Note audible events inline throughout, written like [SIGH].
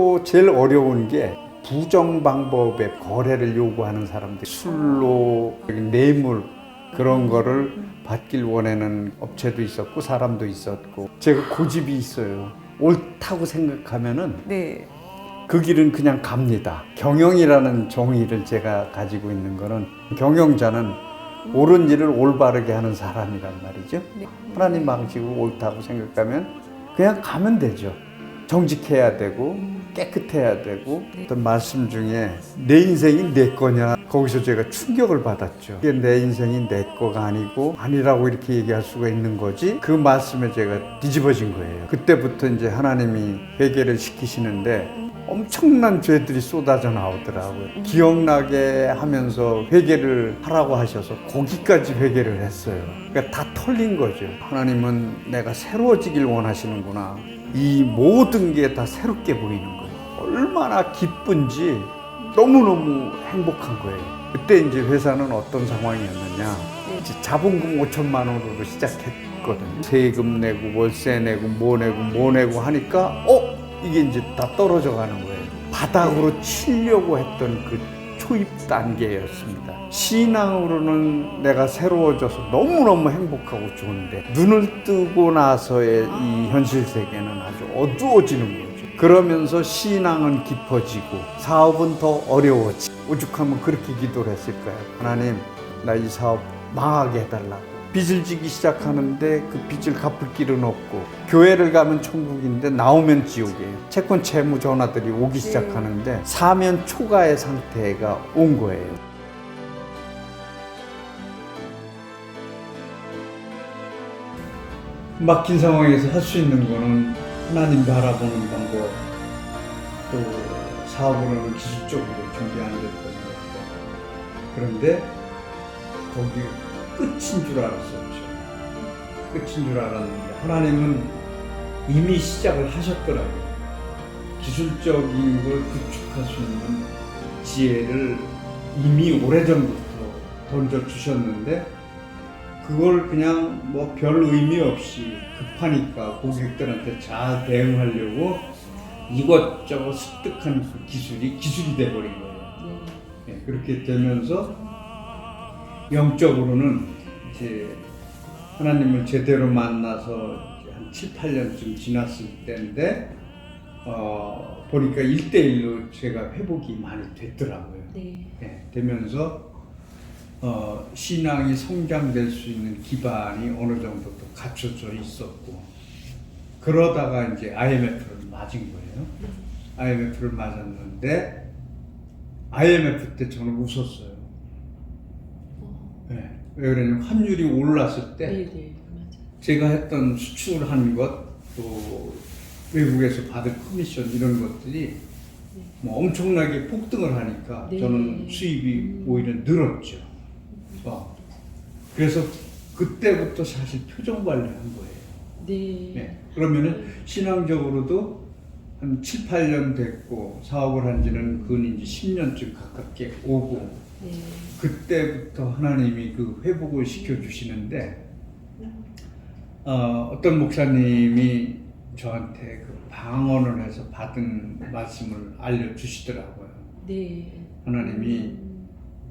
또 제일 어려운 게 부정 방법의 거래를 요구하는 사람들 술로 뇌물 그런 거를 받길 원하는 업체도 있었고 사람도 있었고 제가 고집이 있어요. 옳다고 생각하면은 네. 그 길은 그냥 갑니다. 경영이라는 종이를 제가 가지고 있는 거는 경영자는 옳은 일을 올바르게 하는 사람이란 말이죠. 네. 하나님 방식으로 옳다고 생각하면 그냥 가면 되죠. 정직해야 되고 깨끗해야 되고 어떤 말씀 중에 내 인생이 내 거냐 거기서 제가 충격을 받았죠. 이게 내 인생이 내 거가 아니고 아니라고 이렇게 얘기할 수가 있는 거지. 그 말씀에 제가 뒤집어진 거예요. 그때부터 이제 하나님이 회개를 시키시는데 엄청난 죄들이 쏟아져 나오더라고요. 기억나게 하면서 회개를 하라고 하셔서 거기까지 회개를 했어요. 그러니까 다 털린 거죠. 하나님은 내가 새로워지길 원하시는구나. 이 모든 게 다 새롭게 보이는 거예요. 얼마나 기쁜지 너무너무 행복한 거예요. 그때 이제 회사는 어떤 상황이었느냐. 이제 자본금 5천만 원으로 시작했거든요. 세금 내고 월세 내고 뭐 내고 뭐 내고 하니까 어 이게 이제 다 떨어져 가는 거예요. 바닥으로 치려고 했던 그 초입 단계였습니다. 신앙으로는 내가 새로워져서 너무너무 행복하고 좋은데 눈을 뜨고 나서의 이 현실 세계는 아주 어두워지는 거죠. 그러면서 신앙은 깊어지고 사업은 더 어려워지. 오죽하면 그렇게 기도를 했을 거예요. 하나님, 나 이 사업 망하게 해달라고. 빚을 지기 시작하는데 그 빚을 갚을 길은 없고 교회를 가면 천국인데 나오면 지옥이에요. 채권 채무 전화들이 오기 시작하는데 사면 초과의 상태가 온 거예요. 막힌 상황에서 할 수 있는 거는 하나님 바라보는 방법, 또 사업으로는 기술적으로 준비하는 것 그런데 거기 끝인 줄 알았었죠. 끝인 줄 알았는데 하나님은 이미 시작을 하셨더라고요. 기술적인 걸 구축할 수 있는 지혜를 이미 오래전부터 던져 주셨는데 그걸 그냥 뭐 별 의미 없이 급하니까 고객들한테 잘 대응하려고 이것저것 습득한 그 기술이 기술이 돼버린 거예요. 예, 그렇게 되면서 영적으로는 이제 하나님을 제대로 만나서 한 7, 8년쯤 지났을 때인데 어, 보니까 1대1로 제가 회복이 많이 됐더라고요. 네. 예, 되면서 어, 신앙이 성장될 수 있는 기반이 어느 정도 또 갖춰져 있었고 그러다가 이제 IMF를 맞은 거예요. IMF를 맞았는데 IMF 때 저는 웃었어요. 예, 왜 그러냐면 환율이 올랐을 때 네, 네. 제가 했던 수출한 것, 또 외국에서 받을 커미션 이런 것들이 뭐 엄청나게 폭등을 하니까 네. 저는 수입이 오히려 늘었죠. 어. 그래서 그때부터 사실 표정 관리한 거예요. 네. 네. 그러면은 신앙적으로도 한 7, 8년 됐고 사업을 한 지는 그건 이제 10년쯤 가깝게 오고 네. 그때부터 하나님이 그 회복을 시켜 주시는데 어, 어떤 목사님이 저한테 그 방언을 해서 받은 말씀을 알려 주시더라고요. 네. 하나님이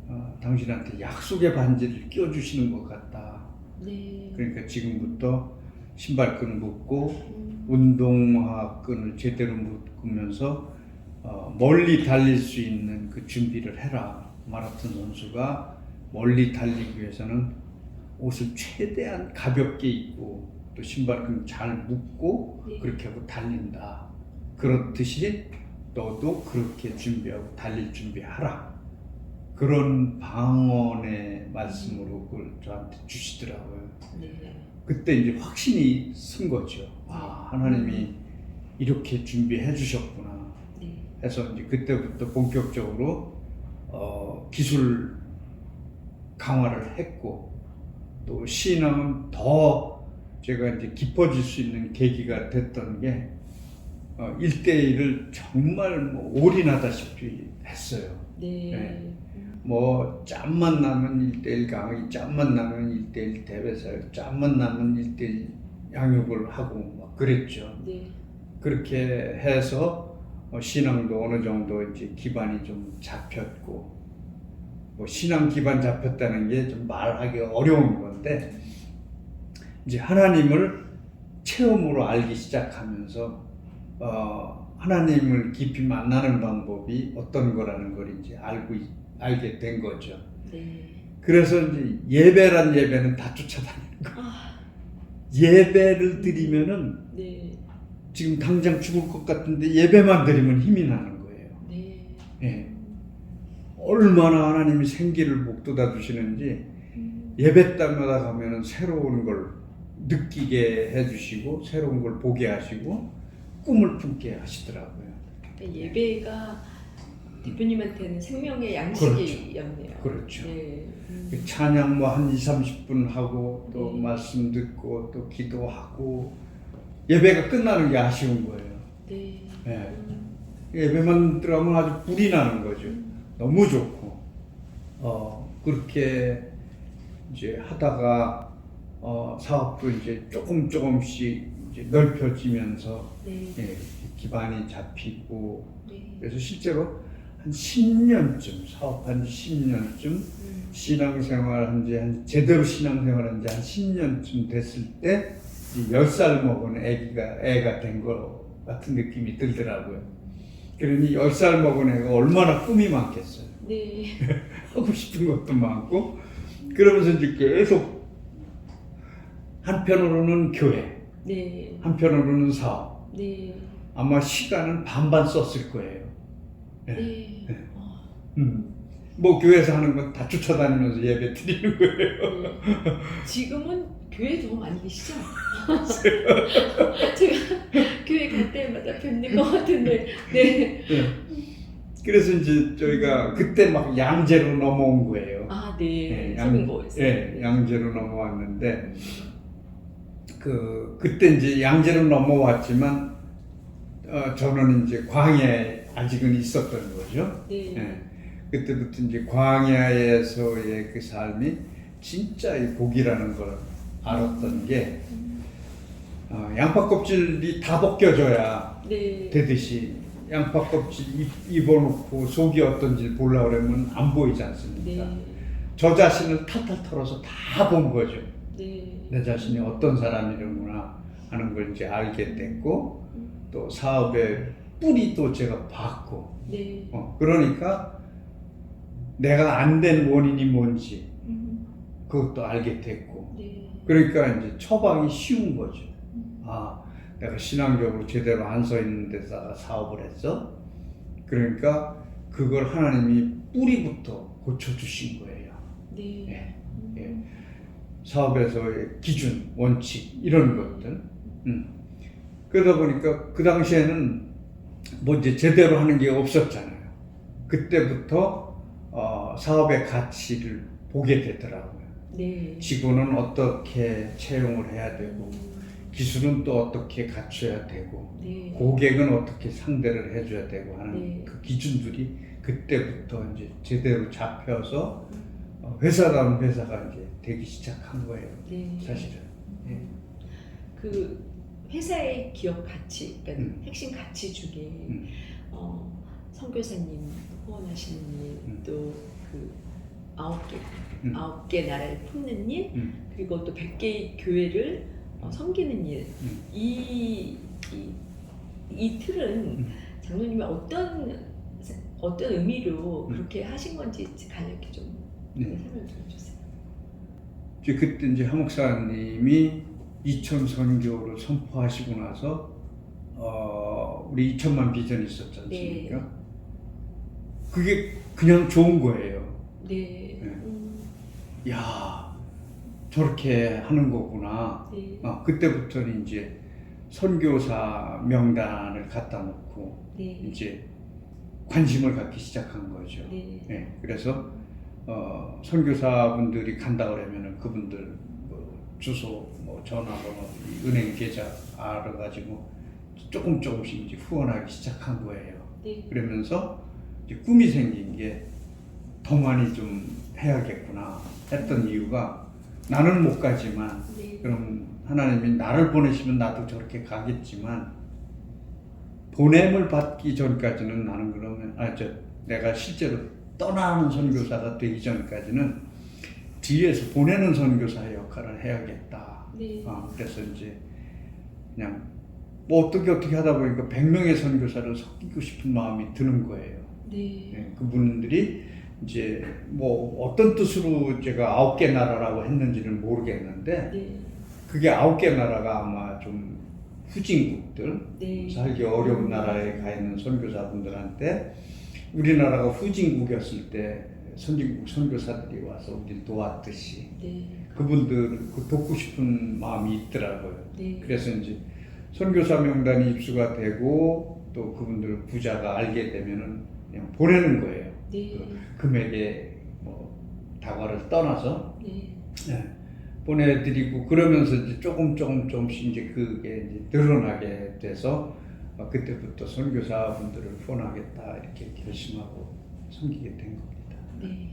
어, 당신한테 약속의 반지를 끼워 주시는 것 같다. 네. 그러니까 지금부터 신발끈 묶고 운동화 끈을 제대로 묶으면서 어, 멀리 달릴 수 있는 그 준비를 해라. 마라톤 선수가 멀리 달리기 위해서는 옷을 최대한 가볍게 입고 또 신발끈 잘 묶고 네. 그렇게 하고 달린다. 그렇듯이 너도 그렇게 준비하고 달릴 준비하라. 그런 방언의 말씀으로 그걸 저한테 주시더라고요. 네. 그때 이제 확신이 쓴 거죠. 아, 하나님이 이렇게 준비해 주셨구나. 네. 해서 이제 그때부터 본격적으로 어, 기술 강화를 했고 또 신앙은 더 제가 이제 깊어질 수 있는 계기가 됐던 게 어, 1대1을 정말 뭐 올인하다시피 했어요. 네. 네. 뭐 짬만 나면 1대1 강의, 짬만 나면 1대1 대회사역, 짬만 나면 1대1 양육을 하고 막 그랬죠. 네. 그렇게 해서 어, 신앙도 어느 정도 이제 기반이 좀 잡혔고 뭐 신앙 기반 잡혔다는 게 좀 말하기 어려운 건데 이제 하나님을 체험으로 알기 시작하면서 어, 하나님을 깊이 만나는 방법이 어떤 거라는 걸 이제 알고 있- 알게 된 거죠. 네. 그래서 이제 예배란 예배는 다 쫓아다니는 거. 아, 예배를 드리면은 네. 지금 당장 죽을 것 같은데 예배만 드리면 힘이 나는 거예요. 네. 예. 얼마나 하나님이 생기를 복돋아 주시는지 음, 예배 때마다 가면은 새로운 걸 느끼게 해주시고 새로운 걸 보게 하시고 꿈을 품게 하시더라고요. 그러니까 예배가 대표님한테는 생명의 양식이었네요. 그렇죠. 네. 음, 그 찬양 뭐 한 2, 30분 하고 또 네. 말씀 듣고 또 기도하고 예배가 끝나는 게 아쉬운 거예요. 네. 예. 음, 예배만 들어가면 아주 불이 나는 거죠. 너무 좋고 어 그렇게 이제 하다가 어 사업도 이제 조금 조금씩 이제 넓혀지면서 네. 예, 기반이 잡히고 네. 그래서 실제로 한 10년쯤 사업한 지 10년쯤 음, 신앙생활 한지 한 제대로 신앙생활 한지 한 10년쯤 됐을 때 10살 먹은 애기가 애가 된거 같은 느낌이 들더라고요. 그러니 10살 먹은 애가 얼마나 꿈이 많겠어요. 네. [LAUGHS] 하고 싶은 것도 많고 그러면서 이제 계속 한편으로는 교회, 네. 한편으로는 사업. 네. 아마 시간은 반반 썼을 거예요. 네. 네. 어, 음. 뭐 교회에서 하는 건 다 쫓아다니면서 예배 드리는 거예요. 네. 지금은 교회 더 많이 계시죠? 제가 교회 갈 때마다 뵙는 것 같은데, 네. 그래서 이제 저희가 그때 막 양재로 넘어온 거예요. 아, 네. 예, 서빙고에서. 예, 양재로 넘어왔는데 그 그때 이제 양재로 넘어왔지만 어, 저는 이제 광야에 아직은 있었던 거죠. 네. 예. 그때부터 이제 광야에서의 그 삶이 진짜 이 복이라는 걸 알았던 게 어, 양파 껍질이 다 벗겨져야 네. 되듯이 양파 껍질 입, 입어놓고 속이 어떤지 보려고 그러면 안 보이지 않습니까? 네. 저 자신을 탈탈 털어서 다 본 거죠. 네. 내 자신이 어떤 사람이구나 하는 걸 이제 알게 됐고 또 사업의 뿌리도 제가 봤고 네. 어, 그러니까 내가 안 된 원인이 뭔지 음, 그것도 알게 됐고 네. 그러니까 이제 처방이 쉬운 거죠. 아, 내가 신앙적으로 제대로 안 서 있는 데다가 사업을 했어. 그러니까 그걸 하나님이 뿌리부터 고쳐주신 거예요. 네. 예, 음, 예. 사업에서의 기준, 원칙 이런 것들. 음. 그러다 보니까 그 당시에는 뭐 이제 제대로 하는 게 없었잖아요. 그때부터 어, 사업의 가치를 보게 되더라고요. 네. 직원은 어떻게 채용을 해야 되고 음, 기술은 또 어떻게 갖춰야 되고 네. 고객은 어떻게 상대를 해줘야 되고 하는 네. 그 기준들이 그때부터 이제 제대로 잡혀서 어, 회사다운 회사가 이제 되기 시작한 거예요. 네. 사실은. 예. 그 회사의 기업 가치, 그러니까 음. 핵심 가치 중에 음. 어, 선교사님 후원하시는 일, 음. 또그 아홉 개, 음. 아홉 개 나라를 품는 일, 음. 그리고 또백 개의 교회를 어, 섬기는 일, 음. 이, 이, 이 틀은 음. 장로님이 어떤 어떤 의미로 음. 그렇게 하신 건지 간략히 좀 네. 설명 좀 해주세요. 이제 그때 이제 한 목사님이 이천 선교를 선포하시고 나서 어, 우리 이천만 비전이 있었지 않습니까? 네. 그게 그냥 좋은 거예요. 네. 네. 음, 야 저렇게 하는 거구나. 네. 어, 그때부터는 이제 선교사 명단을 갖다 놓고 네. 이제 관심을 갖기 시작한 거죠. 네. 예, 그래서 어, 선교사분들이 간다 그러면은 그분들 뭐 주소, 뭐 전화번호, 이 은행 계좌 알아가지고 조금 조금씩 이제 후원하기 시작한 거예요. 네. 그러면서 꿈이 생긴 게 더 많이 좀 해야겠구나 했던 이유가 나는 못 가지만 네. 그럼 하나님이 나를 보내시면 나도 저렇게 가겠지만 보냄을 받기 전까지는 나는 그러면 아저 내가 실제로 떠나는 선교사가 되기 전까지는 뒤에서 보내는 선교사 역할을 해야겠다. 네. 아, 그래서 이제 그냥 뭐 어떻게 어떻게 하다 보니까 100명의 선교사를 섞이고 싶은 마음이 드는 거예요. 네. 예, 그분들이 이제 뭐 어떤 뜻으로 제가 아홉 개 나라라고 했는지는 모르겠는데 네. 그게 아홉 개 나라가 아마 좀 후진국들 네. 살기 어려운 나라에 가 있는 선교사분들한테 우리나라가 후진국이었을 때 선진국 선교사들이 와서 우리를 도왔듯이 네. 그분들 그 돕고 싶은 마음이 있더라고요. 네. 그래서 이제 선교사 명단이 입수가 되고 또 그분들 부자가 알게 되면은 그냥 보내는 거예요. 네. 금액의 뭐 다과를 떠나서 네. 예, 보내드리고 그러면서 이제 조금 조금 조금씩 이제 그게 이제 늘어나게 돼서 어, 그때부터 선교사분들을 후원하겠다 이렇게 결심하고 섬기게 된 겁니다. 네.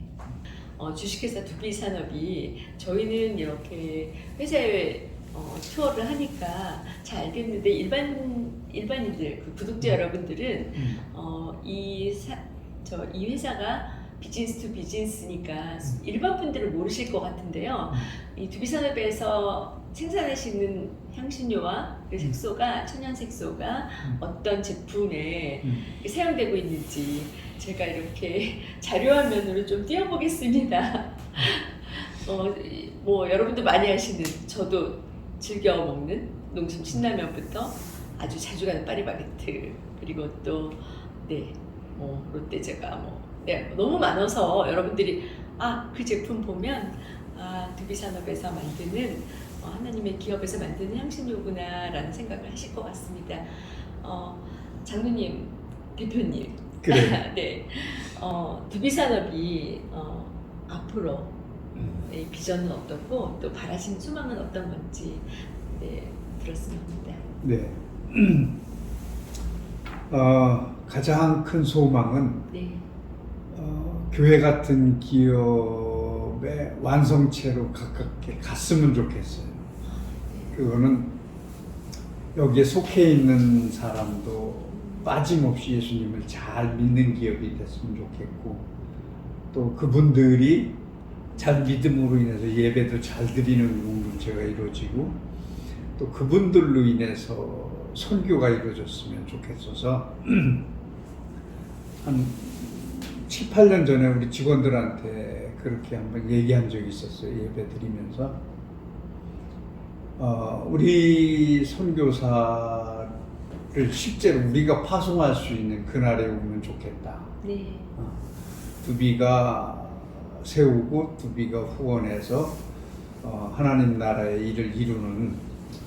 어, 주식회사 두비 산업이 저희는 이렇게 회사에 어, 투어를 하니까 잘 알겠는데 일반 일반인들 그 구독자 여러분들은 어, 이, 사, 저, 이 회사가 비즈니스 투 비즈니스니까 일반 분들은 모르실 것 같은데요. 이 두비산업에서 생산하시는 향신료와 그 색소가 천연 색소가 음. 어떤 제품에 음. 사용되고 있는지 제가 이렇게 [LAUGHS] 자료화면으로 좀 띄워보겠습니다. 어, 이- 뭐 여러분도 많이 아시는 저도 즐겨 먹는 농심 신라면부터 아주 자주 가는 파리바게트 그리고 또네뭐 롯데제가 뭐 네, 너무 많아서 여러분들이 아 그 제품 보면 아 두비산업에서 만드는 어, 하나님의 기업에서 만드는 향신료구나라는 생각을 하실 것 같습니다. 어, 장로님 대표님 그래. [LAUGHS] 네. 어, 두비산업이 어, 앞으로 네, 비전은 어떻고 또 바라시는 소망은 어떤 건지 네, 들었으면 합니다. 네. [CLEARS THROAT] 어, 가장 큰 소망은 네. 어, 교회 같은 기업의 완성체로 가깝게 갔으면 좋겠어요. 그거는 여기에 속해 있는 사람도 빠짐없이 예수님을 잘 믿는 기업이 됐으면 좋겠고 또 그분들이 잘 믿음으로 인해서 예배도 잘 드리는 공동체가 이루어지고 또 그분들로 인해서 선교가 이루어졌으면 좋겠어서 [CLEARS THROAT] 한 7, 8년 전에 우리 직원들한테 그렇게 한번 얘기한 적이 있었어요. 예배 드리면서. 어, 우리 선교사를 실제로 우리가 파송할 수 있는 그날에 오면 좋겠다. 네. 어, 두비가 세우고 두비가 후원해서 어, 하나님 나라의 일을 이루는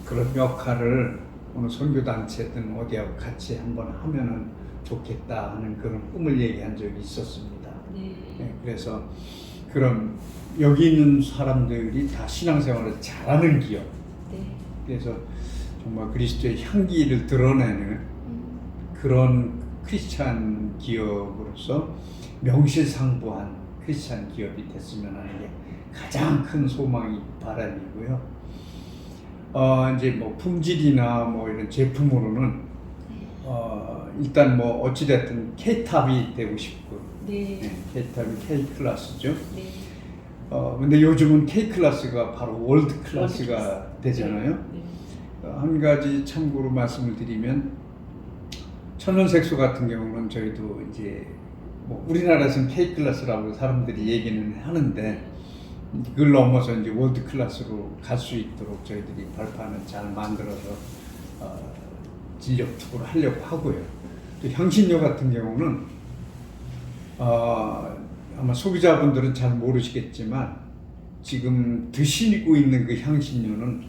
그런 역할을 어느 선교단체든 어디하고 같이 한번 하면은 좋겠다 하는 그런 꿈을 얘기한 적이 있었습니다. 네. 네, 그래서 그런 여기 있는 사람들이 다 신앙생활을 잘하는 기업. 네. 그래서 정말 그리스도의 향기를 드러내는 음, 그런 크리스찬 기업으로서 명실상부한 크리스찬 기업이 됐으면 하는 게 가장 큰 소망이 바람이고요. 어 이제 뭐 품질이나 뭐 이런 제품으로는 어 일단 뭐 어찌 됐든 K탑이 되고 싶고 네. 네, K탑이 K 클래스죠. 네. 어 근데 요즘은 K 클래스가 바로 월드 클래스가 월드 되잖아요. 네. 어, 한 가지 참고로 말씀을 드리면 천연색소 같은 경우는 저희도 이제 뭐 우리나라에서는 K 클래스라고 사람들이 얘기는 하는데 그걸 넘어서 이제 월드 클래스로 갈 수 있도록 저희들이 발판을 잘 만들어서 어, 진력 투구를 하려고 하고요. 또 향신료 같은 경우는 어, 아마 소비자분들은 잘 모르시겠지만 지금 드시고 있는 그 향신료는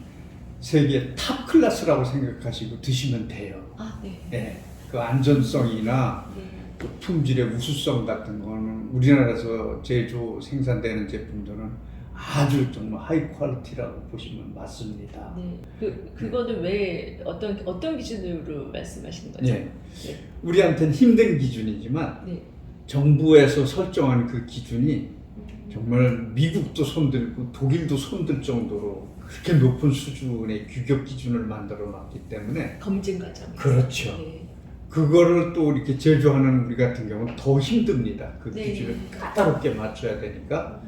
세계 탑 클래스라고 생각하시고 드시면 돼요. 아, 네. 예, 그 안전성이나 네. 그 품질의 우수성 같은 거는 우리나라에서 제조 생산되는 제품들은 아주 정말 하이 퀄리티라고 보시면 맞습니다. 네. 그 그거는 왜 어떤 어떤 기준으로 말씀하시는 거죠? 예. 네. 우리한테는 힘든 기준이지만 네. 정부에서 설정한 그 기준이 음, 정말 미국도 손들고 독일도 손들 정도로 그렇게 높은 수준의 규격 기준을 만들어 놨기 때문에 검증 과정. 그렇죠. 네. 그거를 또 이렇게 제조하는 우리 같은 경우는 더 힘듭니다. 그 네. 기준을 까다롭게 맞춰야 되니까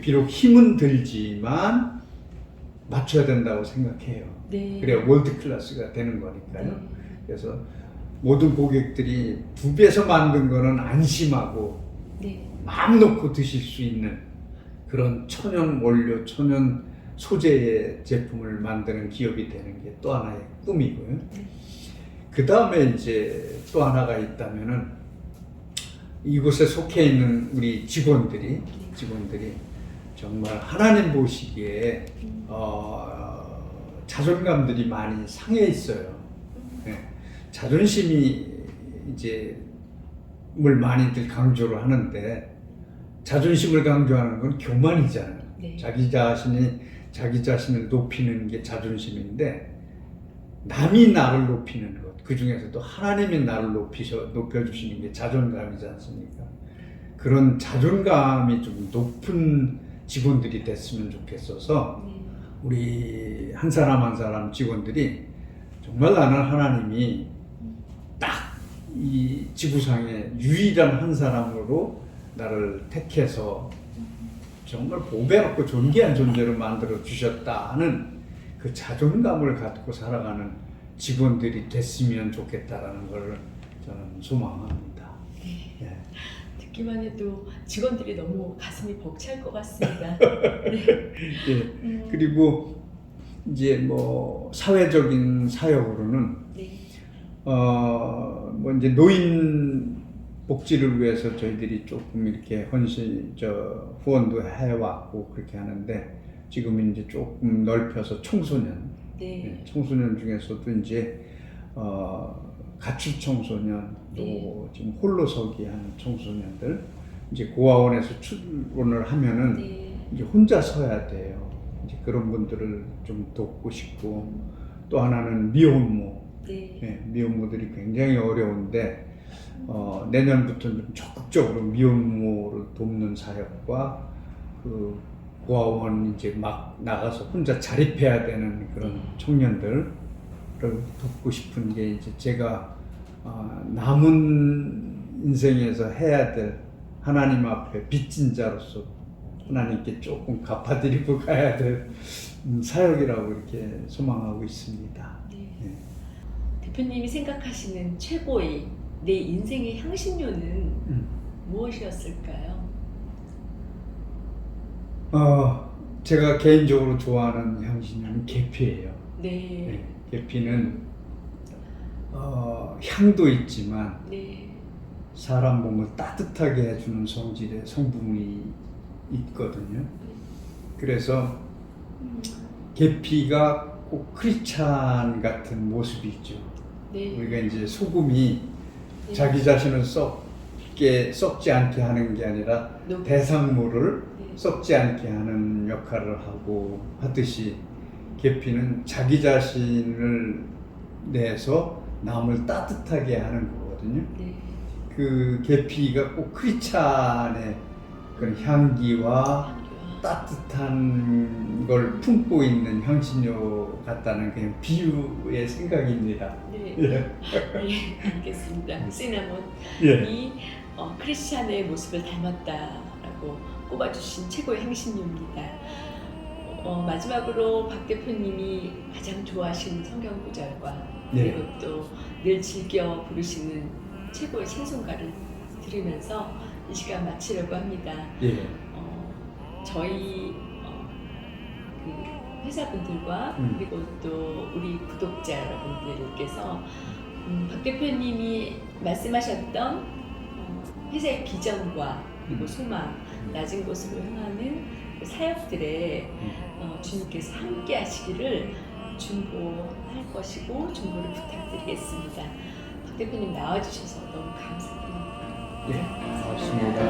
비록 힘은 들지만 맞춰야 된다고 생각해요. 네. 그래야 월드 클래스가 되는 거니까요. 네. 그래서 모든 고객들이 부배서 만든 거는 안심하고 네. 마음 놓고 드실 수 있는 그런 천연 원료, 천연 소재의 제품을 만드는 기업이 되는 게 또 하나의 꿈이고요. 그 다음에 이제 또 하나가 있다면은 이곳에 속해 있는 우리 직원들이 직원들이 정말 하나님 보시기에 어, 자존감들이 많이 상해 있어요. 네. 자존심이 이제 물 많이들 강조를 하는데 자존심을 강조하는 건 교만이잖아요. 네. 자기 자신이 자기 자신을 높이는 게 자존심인데 남이 나를 높이는 것, 그 중에서도 하나님이 나를 높이셔 높여주시는 게 자존감이지 않습니까? 그런 자존감이 좀 높은 직원들이 됐으면 좋겠어서 네. 우리 한 사람 한 사람 직원들이 정말 나는 하나님이 딱 이 지구상에 유일한 한 사람으로 나를 택해서 정말 보배롭고 존귀한 존재로 만들어 주셨다는 그 자존감을 갖고 살아가는 직원들이 됐으면 좋겠다라는 걸 저는 소망합니다. 예. 듣기만 해도 직원들이 너무 가슴이 벅찰 것 같습니다. [LAUGHS] 예. 음, 그리고 이제 뭐 사회적인 사역으로는 네. 어뭐 이제 노인 복지를 위해서 저희들이 조금 이렇게 헌신 저 후원도 해왔고 그렇게 하는데 지금 이제 조금 넓혀서 청소년 네. 예, 청소년 중에서도 이제 어 가출 청소년 또 네. 지금 홀로 서기 하는 청소년들 이제 고아원에서 출근을 하면은 네. 이제 혼자 서야 돼요. 이제 그런 분들을 좀 돕고 싶고 또 하나는 미혼모 네. 네, 미혼모들이 굉장히 어려운데 어, 내년부터는 좀 적극적으로 미혼모를 돕는 사역과 그 고아원 이제 막 나가서 혼자 자립해야 되는 그런 청년들을 돕고 싶은 게 이제 제가 어, 남은 인생에서 해야 될 하나님 앞에 빚진 자로서 하나님께 조금 갚아드리고 [LAUGHS] 가야 될 음, 사역이라고 이렇게 소망하고 있습니다. 네. 네. 대표님이 생각하시는 최고의 내 인생의 향신료는 음. 무엇이었을까요? 어, 제가 개인적으로 좋아하는 향신료는 계피예요. 네. 네, 계피는 어, 향도 있지만 네. 사람 몸을 따뜻하게 해주는 성질의 성분이 있거든요. 그래서 계피가 꼭 크리스찬 같은 모습이 있죠. 네. 우리가 이제 소금이 네. 자기 자신을 썩게 썩지 않게 하는 게 아니라 녹- 대상물을 네. 썩지 않게 하는 역할을 하고 하듯이 계피는 자기 자신을 내서 남을 따뜻하게 하는 거거든요. 네. 그 계피가 꼭 크리찬의 그런 향기와 따뜻한 걸 품고 있는 향신료 같다는 그냥 비유의 생각입니다. 네. [LAUGHS] 예. 네. 알겠습니다. 시나몬 예. 이 어, 크리스찬의 모습을 닮았다라고 꼽아주신 최고의 향신료입니다. 어, 마지막으로 박 대표님이 가장 좋아하시는 성경 구절과 네. 그리고 또 늘 즐겨 부르시는 최고의 찬송가를 들으면서 이 시간 마치려고 합니다. 예. 어, 저희 어, 그 회사분들과 음. 그리고 또 우리 구독자 여러분들께서 음, 박 대표님이 말씀하셨던 어, 회사의 비전과 그리고 음. 소망, 낮은 곳으로 향하는 그 사역들에 어, 주님께서 함께 하시기를 중보할 것이고 중보를 부탁드리겠습니다. 박 대표님 나와주셔서 너무 감사드립니다. 예. 고맙습니다.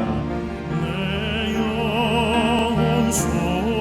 내 영혼 속